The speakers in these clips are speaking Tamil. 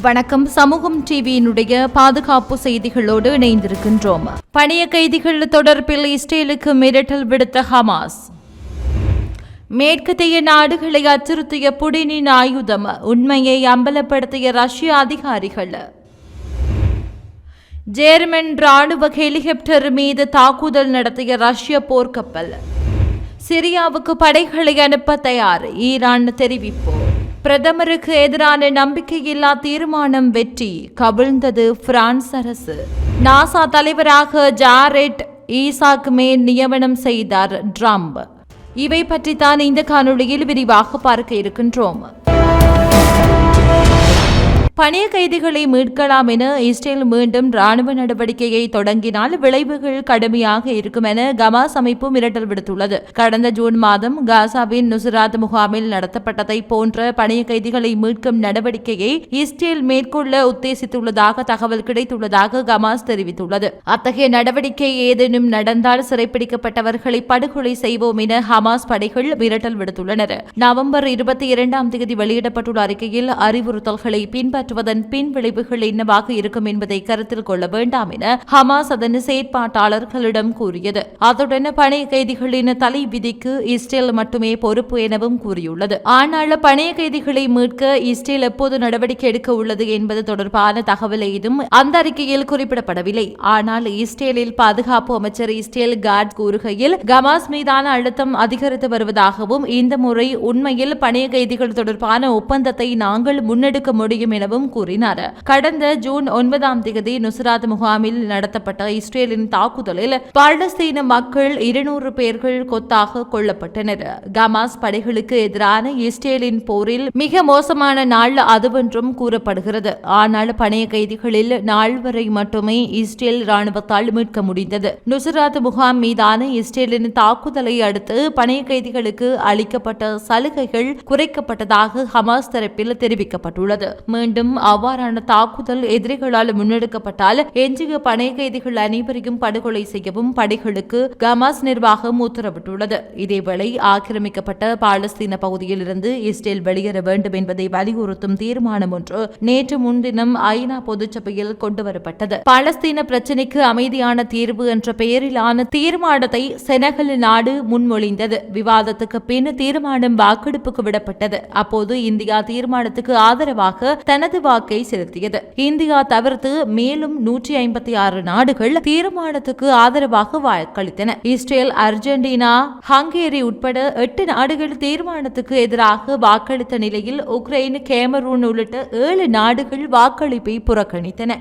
வணக்கம். சமூகம் டிவியினுடைய பாதுகாப்பு செய்திகளோடு இணைந்திருக்கின்றோம். பணிய கைதிகள் தொடர்பில் இஸ்ரேலுக்கு மிரட்டல் விடுத்த ஹமாஸ். மேற்கத்திய நாடுகளை அச்சுறுத்திய புடினின் ஆயுதம் உண்மையை அம்பலப்படுத்திய ரஷ்ய அதிகாரிகள். ஜேர்மன் ராணுவ ஹெலிகாப்டர் மீது தாக்குதல் நடத்திய ரஷ்ய போர்க்கப்பல். சிரியாவுக்கு படைகளை அனுப்ப தயார் ஈரான் தெரிவிப்பு. பிரதமருக்கு எதிரான நம்பிக்கையில்லா தீர்மானம் வெற்றி கவிழ்ந்தது பிரான்ஸ் அரசு. நாசா தலைவராக ஜாரெட் ஈசாக் மேல் நியமனம் செய்தார் ட்ரம்ப். இவை பற்றித்தான் இந்த காணொளியில் விரிவாக பார்க்க இருக்கின்றோம். பணிய கைதிகளை மீட்கலாம் என இஸ்ரேல் மீண்டும் ராணுவ நடவடிக்கையை தொடங்கினால் விளைவுகள் கடுமையாக இருக்கும் என கமாஸ் அமைப்பு மிரட்டல் விடுத்துள்ளது. கடந்த ஜூன் மாதம் காசாவின் நுசராத் முகாமில் நடத்தப்பட்டதை போன்ற பணிய கைதிகளை மீட்கும் நடவடிக்கையை இஸ்ரேல் மேற்கொள்ள உத்தேசித்துள்ளதாக தகவல் கிடைத்துள்ளதாக கமாஸ் தெரிவித்துள்ளது. அத்தகைய நடவடிக்கை ஏதேனும் நடந்தால் சிறைப்பிடிக்கப்பட்டவர்களை படுகொலை செய்வோம் என ஹமாஸ் படைகள் மிரட்டல் விடுத்துள்ளனர். நவம்பர் இருபத்தி இரண்டாம் தேதி வெளியிடப்பட்டுள்ள அறிக்கையில் அறிவுறுத்தல்களை பின்பற்ற பின்பற்றுவதன் பின் விளைவுகள் என்னவாக இருக்கும் என்பதை கருத்தில் கொள்ள வேண்டாம் என ஹமாஸ் அதன் செயற்பாட்டாளர்களிடம் கூறியது. அத்துடன் பணைய கைதிகளின் தலை விதிக்கு இஸ்ரேல் மட்டுமே பொறுப்பு எனவும் கூறியுள்ளது. ஆனால் பணைய கைதிகளை மீட்க இஸ்ரேல் எப்போது நடவடிக்கை எடுக்க உள்ளது என்பது தொடர்பான தகவல் ஏதும் அந்த அறிக்கையில் குறிப்பிடப்படவில்லை. ஆனால் இஸ்ரேலில் பாதுகாப்பு அமைச்சர் இஸ்ரேல் கார்ட் கூறுகையில் கமாஸ் மீதான அழுத்தம் அதிகரித்து வருவதாகவும் இந்த முறை உண்மையில் பணைய கைதிகள் தொடர்பான ஒப்பந்தத்தை நாங்கள் முன்னெடுக்க முடியும் எனவும் எனவும் கூறினார். கடந்த ஜூன் ஒன்பதாம் தேதி நுசராத் முகாமில் நடத்தப்பட்ட இஸ்ரேலின் தாக்குதலில் பாலஸ்தீன மக்கள் இருநூறு பேர்கள் கொத்தாக கொல்லப்பட்டனர். கமாஸ் படைகளுக்கு எதிரான இஸ்ரேலின் போரில் மிக மோசமான நாள் அதுவென்றும் கூறப்படுகிறது. ஆனால் பணைய கைதிகளில் நாள் வரை மட்டுமே இஸ்ரேல் ராணுவத்தால் மீட்க முடிந்தது. நுசராத் முகாம் மீதான இஸ்ரேலின் தாக்குதலை அடுத்து பணைய கைதிகளுக்கு அளிக்கப்பட்ட சலுகைகள் குறைக்கப்பட்டதாக ஹமாஸ் தரப்பில் தெரிவிக்கப்பட்டுள்ளது. மீண்டும் அவ்வாறான தாக்குதல் எதிரிகளால் முன்னெடுக்கப்பட்டால் எஞ்சிய பனை கைதிகள் அனைவரையும் படுகொலை செய்யவும் படைகளுக்கு கமாஸ் நிர்வாகம் உத்தரவிட்டுள்ளது. இதேவேளை ஆக்கிரமிக்கப்பட்ட பாலஸ்தீன பகுதியிலிருந்து இஸ்ரேல் வெளியேற வேண்டும் என்பதை வலியுறுத்தும் தீர்மானம் ஒன்று நேற்று முன்தினம் ஐநா பொதுச்சபையில் கொண்டுவரப்பட்டது. பாலஸ்தீன பிரச்சினைக்கு அமைதியான தீர்வு என்ற பெயரிலான தீர்மானத்தை செனகல் நாடு முன்மொழிந்தது. விவாதத்துக்கு பின் தீர்மானம் வாக்கெடுப்புக்கு விடப்பட்டது. அப்போது இந்தியா தீர்மானத்துக்கு ஆதரவாக தனது வாக்கை செலுத்தியது. இந்தியா தவிர்த்து மேலும் நூற்றி ஐம்பத்தி ஆறு நாடுகள் தீர்மானத்துக்கு ஆதரவாக வாக்களித்தன. இஸ்ரேல் அர்ஜென்டினா ஹங்கேரி உட்பட எட்டு நாடுகள் தீர்மானத்துக்கு எதிராக வாக்களித்த நிலையில் உக்ரைன் கேமரூன் உள்ளிட்ட ஏழு நாடுகள் வாக்களிப்பை புறக்கணித்தன.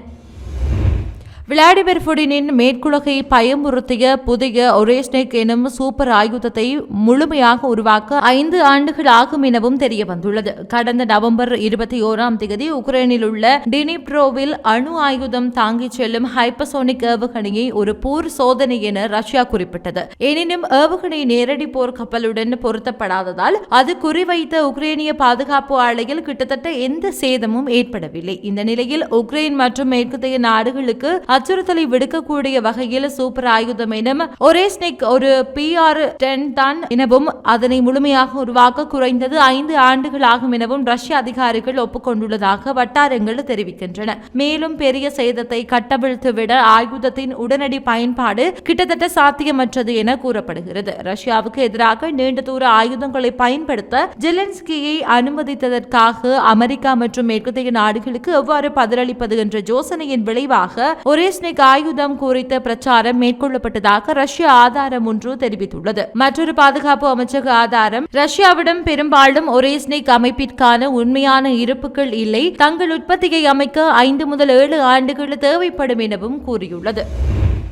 விளாடிமிர் புடினின் மேற்குலகை பயமுறுத்திய புதிய ஒரேஸ்னெக் எனும் சூப்பர் ஆயுதத்தை முழுமையாக உருவாக்க ஐந்து ஆண்டுகள் ஆகும் எனவும் தெரிய வந்துள்ளது கடந்த நவம்பர் இருபத்தி ஓராம் தேதி உக்ரைனில் உள்ள டினிப்ரோவில் அணு ஆயுதம் தாங்கிச் செல்லும் ஹைப்பசோனிக் ஏவுகணையை ஒரு போர் சோதனை என ரஷ்யா குறிப்பிட்டது. எனினும் ஏவுகணை நேரடி போர் கப்பலுடன் பொருத்தப்படாததால் அது குறிவைத்த உக்ரைனிய பாதுகாப்பு ஆலையில் கிட்டத்தட்ட எந்த சேதமும் ஏற்படவில்லை. இந்த நிலையில் உக்ரைன் மற்றும் மேற்கத்தைய நாடுகளுக்கு அச்சுறுத்தலை விடுக்கக்கூடிய வகையில் சூப்பர் ஆயுதம் எனும் ஒரேஸ்னிக் ஒரு பி ஆர் டென் தான் எனவும் அதனை முழுமையாக உருவாக்க குறைந்தது ஐந்து ஆண்டுகள் ஆகும் எனவும் ரஷ்ய அதிகாரிகள் ஒப்புக்கொண்டுள்ளதாக வட்டாரங்கள் தெரிவிக்கின்றன. மேலும் பெரிய சேதத்தை கட்டவிழ்த்துவிட ஆயுதத்தின் உடனடி பயன்பாடு கிட்டத்தட்ட சாத்தியமற்றது என கூறப்படுகிறது. ரஷ்யாவுக்கு எதிராக நீண்ட தூர ஆயுதங்களை பயன்படுத்த ஜெலன்ஸ்கியை அனுமதித்ததற்காக அமெரிக்கா மற்றும் மேற்கத்திய நாடுகளுக்கு எவ்வாறு பதிலளிப்பது என்ற யோசனையின் விளைவாக ஒரு ஒரேஸ்னிக் ஆயுதம் குறித்த பிரச்சாரம் மேற்கொள்ளப்பட்டதாக ரஷ்ய ஆதாரம் ஒன்று தெரிவித்துள்ளது. மற்றொரு பாதுகாப்பு அமைச்சக ஆதாரம் ரஷ்யாவிடம் பெரும்பாலும் ஒரேஸ்னிக் அமைப்பிற்கான உண்மையான இருப்புகள் இல்லை. தங்கள் உற்பத்தியை அமைக்க ஐந்து முதல் ஏழு ஆண்டுகள் தேவைப்படும் எனவும் கூறியுள்ளது.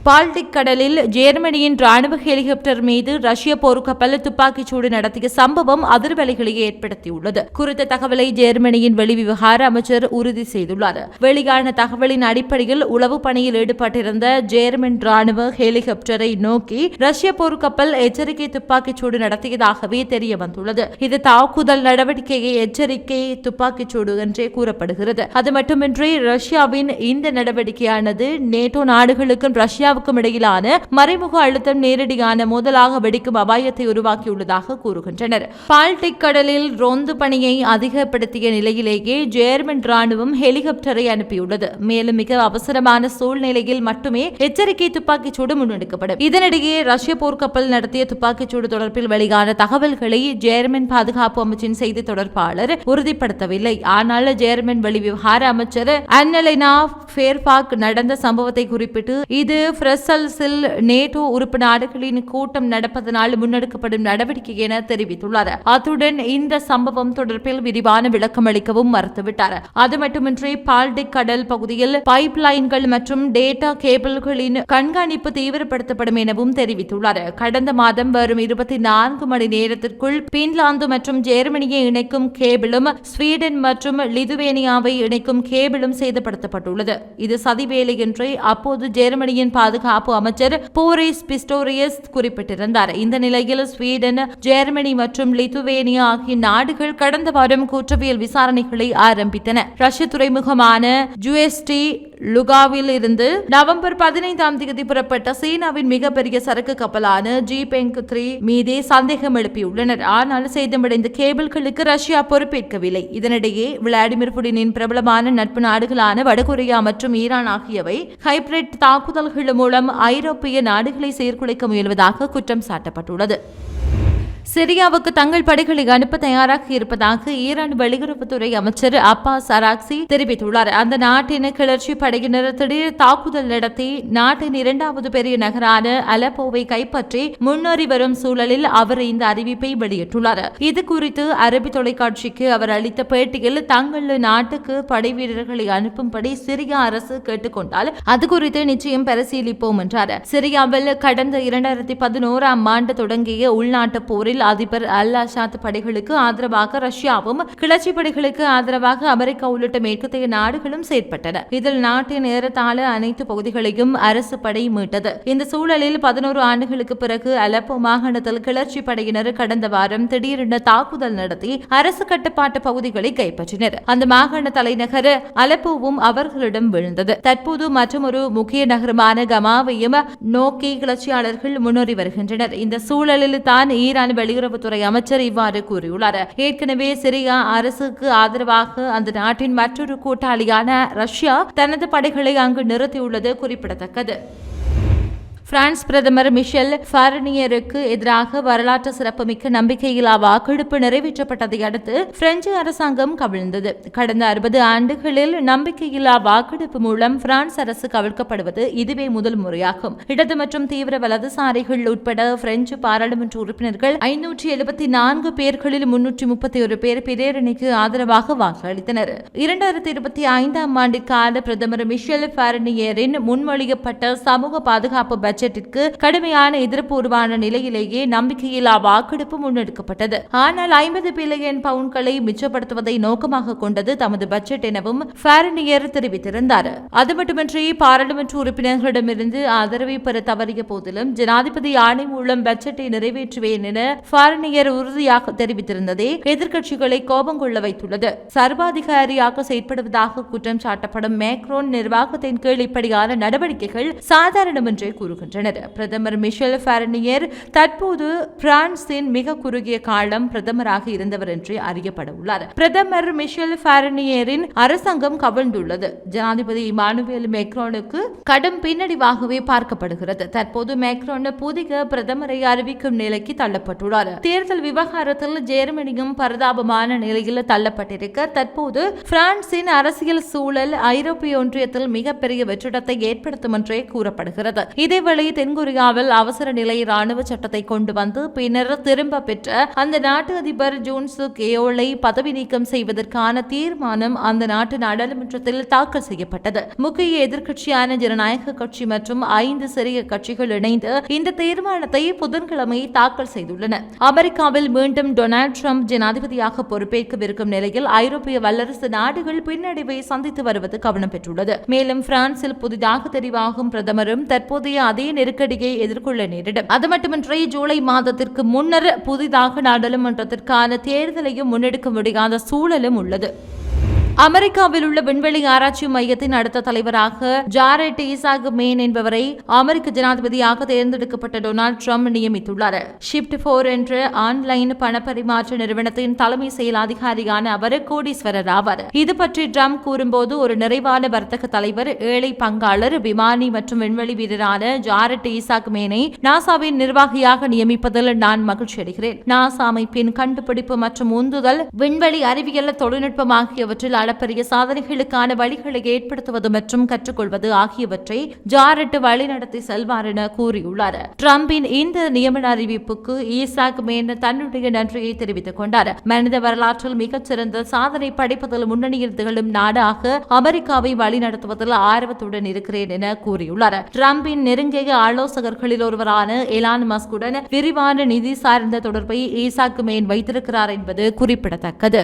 பால்டிக் கடலில் ஜெர்மனியின் ராணுவ ஹெலிகாப்டர் மீது ரஷ்ய போர்க்கப்பல் துப்பாக்கிச்சூடு நடத்திய சம்பவம் அதிர்வலைகளை ஏற்படுத்தியுள்ளது. குறித்த தகவலை ஜெர்மனியின் வெளிவிவகார அமைச்சர் உறுதி செய்துள்ளார். வெளியான தகவலின் அடிப்படையில் உளவு பணியில் ஈடுபட்டிருந்த ஜெர்மன் ராணுவ ஹெலிகாப்டரை நோக்கி ரஷ்ய போர்க்கப்பல் எச்சரிக்கை துப்பாக்கிச்சூடு நடத்தியதாகவே தெரிய வந்துள்ளது இது தாக்குதல் நடவடிக்கையை எச்சரிக்கை துப்பாக்கிச்சூடு என்றே கூறப்படுகிறது. அது மட்டுமின்றி ரஷ்யாவின் இந்த நடவடிக்கையானது நேட்டோ நாடுகளுக்கும் ரஷ்யா இந்தியாவுக்கும் இடையிலான மறைமுக அழுத்தம் நேரடியான மோதலாக வெடிக்கும் அபாயத்தை உருவாக்கியுள்ளதாக கூறுகின்றனர். பால்டிக் கடலில் ரோந்து பணியை அதிகப்படுத்திய நிலையிலேயே ஜேர்மன் ராணுவம் ஹெலிகாப்டரை அனுப்பியுள்ளது. மேலும் மிக அவசரமான சூழ்நிலையில் மட்டுமே எச்சரிக்கை துப்பாக்கிச் சூடு முன்னெடுக்கப்படும். இதனிடையே ரஷ்ய போர்க்கப்பல் நடத்திய துப்பாக்கிச் சூடு தொடர்பில் வெளியான தகவல்களை ஜேர்மன் பாதுகாப்பு அமைச்சின் செய்தி தொடர்பாளர் உறுதிப்படுத்தவில்லை. ஆனால் ஜேர்மன் வெளிவிவகார அமைச்சர் அன்னலெனா ஃபேர்பாக் நடந்த சம்பவத்தை குறிப்பிட்டு இது பிரசல்ஸில் நேட்டோ உறுப்பு நாடுகளின் கூட்டம் நடப்பதனால் முன்னெடுக்கப்படும் நடவடிக்கை என தெரிவித்துள்ளார். அத்துடன் இந்த சம்பவம் தொடர்பில் விரிவான விளக்கம் அளிக்கவும் மறுத்துவிட்டார். அது மட்டுமின்றி பால்டிக் கடல் பகுதியில் பைப் லைன்கள் மற்றும் டேட்டா கேபிள்களின் கண்காணிப்பு தீவிரப்படுத்தப்படும் எனவும் தெரிவித்துள்ளார். கடந்த மாதம் வரும் இருபத்தி நான்கு மணி நேரத்திற்குள் பின்லாந்து மற்றும் ஜெர்மனியை இணைக்கும் கேபிளும் ஸ்வீடன் மற்றும் லிதுவேனியாவை இணைக்கும் கேபிளும் சேதப்படுத்தப்பட்டுள்ளது. இது சதிவேலை என்று அப்போது ஜெர்மனியின் பாதுகாப்பு அமைச்சர் போரிஸ் பிஸ்டோரியஸ் குறிப்பிட்டிருந்தார். இந்த நிலையில் ஸ்வீடன் ஜெர்மனி மற்றும் லித்துவேனியா ஆகிய நாடுகள் கடந்த வாரம் குற்றவியல் விசாரணைகளை ஆரம்பித்தன. ரஷ்ய துறைமுகமான ஜுஎஸ்டி லுகாவில் இருந்து நவம்பர் பதினைந்தாம் தேதி புறப்பட்ட சீனாவின் மிகப்பெரிய சரக்கு கப்பலான ஜி பெங்க் த்ரீ மீதே சந்தேகம் எழுப்பியுள்ளனர். ஆனால் சேதமடைந்த கேபிள்களுக்கு ரஷ்யா பொறுப்பேற்கவில்லை. இதனிடையே விளாடிமிர் புடினின் பிரபலமான நட்பு நாடுகளான வடகொரியா மற்றும் ஈரான் ஆகியவை ஹைபிரிட் தாக்குதல்களும் மூலம் ஐரோப்பிய நாடுகளை சீர்குலைக்க முயல்வதாக குற்றம் சாட்டப்பட்டுள்ளது. சிரியாவுக்கு தங்கள் படைகளை அனுப்ப தயாராக இருப்பதாக ஈரான் வெளியுறவுத்துறை அமைச்சர் அப்பாஸ் அராக்சி தெரிவித்துள்ளார். அந்த நாட்டின் கிளர்ச்சி படையினர் திடீர் தாக்குதல் நடத்தி நாட்டின் இரண்டாவது பெரிய நகரான அலப்போவை கைப்பற்றி முன்னேறி வரும் சூழலில் அவர் இந்த அறிவிப்பை வெளியிட்டுள்ளார். இது குறித்து அரபி தொலைக்காட்சிக்கு அவர் அளித்த பேட்டியில் தங்கள் நாட்டுக்கு படை வீரர்களை அனுப்பும்படி சிரியா அரசு கேட்டுக்கொண்டால் அது குறித்து நிச்சயம் பரிசீலிப்போம் என்றார். சிரியாவில் கடந்த இரண்டாயிரத்தி பதினோராம் ஆண்டு தொடங்கிய உள்நாட்டு போரில் போரில் அதிபர் அல் அசாத் படைகளுக்கு ஆதரவாக ரஷ்யாவும் கிளர்ச்சி படைகளுக்கு ஆதரவாக அமெரிக்கா உள்ளிட்ட மேற்கத்தைய நாடுகளும் செயற்பட்டன. இதில் நாட்டின் ஏறத்தாழ அனைத்து பகுதிகளையும் அரசு படை மீட்டது. இந்த சூழலில் பதினோரு ஆண்டுகளுக்கு பிறகு அலப்போ மாகாணத்தில் கிளர்ச்சி படையினர் கடந்த வாரம் திடீரென தாக்குதல் நடத்தி அரசு கட்டுப்பாட்டு பகுதிகளை கைப்பற்றினர். அந்த மாகாண தலைநகர் அலப்போவும் அவர்களிடம் விழுந்தது. தற்போது மற்றொரு முக்கிய நகரமான கமாவையும் நோக்கி கிளர்ச்சியாளர்கள் முன்னேறி வருகின்றனர். இந்த சூழலில் தான் ஈரான் வெளியுறவுத்துறை அமைச்சர் இவ்வாறு கூறியுள்ளார். ஏற்கனவே சிரியா அரசுக்கு ஆதரவாக அந்த நாட்டின் மற்றொரு கூட்டாளியான ரஷ்யா தனது படைகளை அங்கு நிறுத்தியுள்ளது குறிப்பிடத்தக்கது. பிரான்ஸ் பிரதமர் மிஷெல் ஃபாரனியருக்கு எதிராக வரலாற்று சிறப்புமிக்க நம்பிக்கையில்லா வாக்கெடுப்பு நிறைவேற்றப்பட்டதை அடுத்து பிரெஞ்சு அரசாங்கம் கவிழ்ந்தது. கடந்த அறுபது ஆண்டுகளில் நம்பிக்கையில்லா வாக்கெடுப்பு மூலம் பிரான்ஸ் அரசு கவிழ்க்கப்படுவது இதுவே முதல் முறையாகும். இடது மற்றும் தீவிர வலதுசாரிகள் உட்பட பிரெஞ்சு பாராளுமன்ற உறுப்பினர்கள் ஐநூற்றி எழுபத்தி நான்கு பேர்களில் முன்னூற்றி முப்பத்தி ஒரு பேர் பிரேரணிக்கு ஆதரவாக வாக்களித்தனர். இரண்டாயிரத்தி இருபத்தி ஐந்தாம் ஆண்டிற்கான பிரதமர் மிஷெல் ஃபாரனியரின் முன்மொழியப்பட்ட சமூக பாதுகாப்பு பட்ஜெட் பட்ஜெட்டிற்கு கடுமையான எதிர்ப்பு உருவான நிலையிலேயே நம்பிக்கையில்லா வாக்கெடுப்பு முன்னெடுக்கப்பட்டது. ஆனால் ஐம்பது பில்லியன் பவுண்ட்களை மிச்சப்படுத்துவதை நோக்கமாக கொண்டது தமது பட்ஜெட் எனவும் ஃபேரனியர் தெரிவித்திருந்தார். அது மட்டுமின்றி பாராளுமன்ற உறுப்பினர்களிடமிருந்து ஆதரவை பெற தவறிய போதிலும் ஜனாதிபதி ஆணை மூலம் பட்ஜெட்டை நிறைவேற்றுவேன் என ஃபாரனியர் உறுதியாக தெரிவித்திருந்ததே எதிர்க்கட்சிகளை கோபம் கொள்ள வைத்துள்ளது. சர்வாதிகாரியாக செயற்படுவதாக குற்றம் சாட்டப்படும் மேக்ரோன் நிர்வாகத்தின் கீழ் இப்படியான நடவடிக்கைகள் சாதாரணம் என்றே கூறுகின்றனர் பிரதமர் மிஷேல் ஃபேரனியர் தற்போது பிரான்சின் மிக குறுகிய காலம் பிரதமராக இருந்தவர் என்று அறியப்பட உள்ளார். பிரதமர் மிஷேல் ஃபேரனியரின் அரசாங்கம் கவிழ்ந்துள்ளது. ஜனாதிபதி இமானுவேல் மேக்ரோனுக்கு கடும் பின்னடைவாகவே பார்க்கப்படுகிறது. தற்போது மேக்ரோன் புதிய பிரதமரை அறிவிக்கும் நிலைக்கு தள்ளப்பட்டுள்ளார். தேர்தல் விவகாரத்தில் ஜெர்மனியும் பரதாபமான நிலையில் தள்ளப்பட்டிருக்க தற்போது பிரான்சின் அரசியல் சூழல் ஐரோப்பிய ஒன்றியத்தில் மிகப்பெரிய வெற்றிடத்தை ஏற்படுத்தும் என்றே கூறப்படுகிறது. இதேவேளை இதேவேளை தென்கொரியாவில் அவசர நிலை ராணுவ சட்டத்தை கொண்டு வந்து பின்னர் திரும்ப பெற்ற அந்த நாட்டு அதிபர் ஜூன் ஜூன்சு கேயோலை பதவி நீக்கம் செய்வதற்கான தீர்மானம் அந்த நாட்டு நாடாளுமன்றத்தில் தாக்கல் செய்யப்பட்டது. முக்கிய எதிர்க்கட்சியான ஜனநாயக கட்சி மற்றும் ஐந்து சிறிய கட்சிகள் இணைந்து இந்த தீர்மானத்தை புதன்கிழமை தாக்கல் செய்துள்ளன. அமெரிக்காவில் மீண்டும் டொனால்டு ட்ரம்ப் ஜனாதிபதியாக பொறுப்பேற்கவிருக்கும் நிலையில் ஐரோப்பிய வல்லரசு நாடுகள் பின்னடைவை சந்தித்து வருவது கவனம் பெற்றுள்ளது. மேலும் பிரான்சில் புதிதாக தெரிவாகும் பிரதமரும் தற்போதைய அதே நெருக்கடியை எதிர்கொள்ள நேரிடும். அது மட்டுமின்றி ஜூலை மாதத்திற்கு முன்னர் புதிதாக நாடாளுமன்றத்திற்கான தேர்தலையும் முன்னெடுக்க முடியாத சூழலும் உள்ளது. அமெரிக்காவில் உள்ள விண்வெளி ஆராய்ச்சி மையத்தின் அடுத்த தலைவராக ஜாரெட் ஈசாக் மேன் என்பவரை அமெரிக்க ஜனாதிபதியாக தேர்ந்தெடுக்கப்பட்ட டொனால்ட் ட்ரம்ப் நியமித்துள்ளார். ஷிப்ட் போர் என்ற ஆன்லைன் பணப்பரிமாற்ற நிறுவனத்தின் தலைமை செயல் அதிகாரியான அவர் கோடீஸ்வரர் ஆவார். இது பற்றி ட்ரம்ப் கூறும்போது ஒரு நிறைவான வர்த்தக தலைவர் ஏழை பங்காளர் விமானி மற்றும் விண்வெளி வீரரான ஜாரெட் ஈசாக் மேனை நாசாவின் நிர்வாகியாக நியமிப்பதில் நான் மகிழ்ச்சி அடைகிறேன். நாசா அமைப்பின் கண்டுபிடிப்பு மற்றும் உந்துதல் விண்வெளி அறிவியல் தொழில்நுட்பம் ஆகியவற்றில் அளப்பரிய சாதனைகளுக்கான வழிகளை ஏற்படுத்துவது மற்றும் கற்றுக்கொள்வது ஆகியவற்றை ஜாரெட் வழிநடத்தி செல்வார் என கூறியுள்ளார். டிரம்பின் இந்த நியமன அறிவிப்புக்கு ஈசாக் மேன் தன்னுடைய நன்றியை தெரிவித்துக் கொண்டார். மனித வரலாற்றில் மிகச்சிறந்த சாதனை படைப்பதில் முன்னணியில் திகழும் நாடாக அமெரிக்காவை வழிநடத்துவதில் ஆர்வத்துடன் இருக்கிறேன் என கூறியுள்ளார். டிரம்பின் நெருங்கிய ஆலோசகர்களில் ஒருவரான எலான் மஸ்குடன் விரிவான நிதி சார்ந்த தொடர்பை ஈசாக் மேன் வைத்திருக்கிறார் என்பது குறிப்பிடத்தக்கது.